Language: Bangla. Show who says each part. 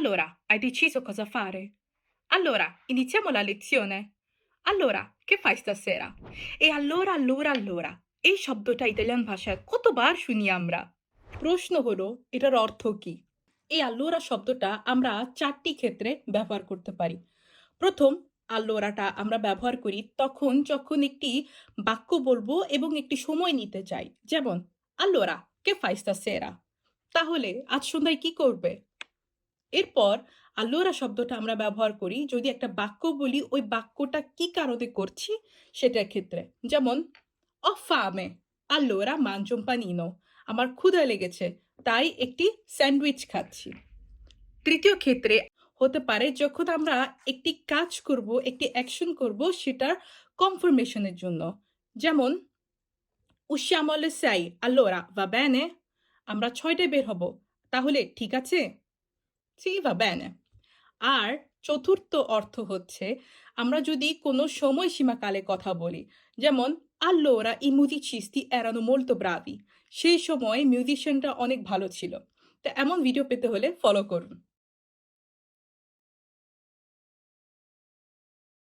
Speaker 1: Allora, hai deciso cosa fare? Allora, iniziamo la lezione. Allora, che fai stasera? E allora, allora, allora। এই শব্দটা ইতালিয়ান ভাষায় কতবার শুনি আমরা প্রশ্ন হলো এটার অর্থ কি এই আল্লোরা শব্দটা আমরা চারটি ক্ষেত্রে ব্যবহার করতে পারি প্রথম আল্লোরাটা আমরা ব্যবহার করি তখন যখন একটি বাক্য বলব এবং একটি সময় নিতে চাই যেমন আল্লোরা কে ফাই stasera তাহলে আজ সন্ধ্যায় কি করবে এরপর আল্লোরা শব্দটা আমরা ব্যবহার করি, যদি একটা বাক্য বলি, ওই বাক্যটা কি কারণে করছি সেটার ক্ষেত্রে। যেমন fame allora mangio un panino আমার ক্ষুধা লেগেছে, তাই একটি স্যান্ডউইচ খাচ্ছি। তৃতীয় ক্ষেত্রে হতে পারে, যখন আমরা একটি কাজ করব, একটি অ্যাকশন করব সেটার কনফার্মেশনের জন্য। যেমন alle 6 allora va bene আমরা ছয়টায় বের হব, তাহলে ঠিক আছে? Va bene আর চতুর্থ অর্থ হচ্ছে, আমরা যদি কোনো সময়সীমাকালে কথা বলি, যেমন আল্লোরা ই musicisti এরানো molto ব্রাবি সেই সময় মিউজিশিয়ানটা অনেক ভালো ছিল। তা এমন ভিডিও পেতে হলে ফলো করুন।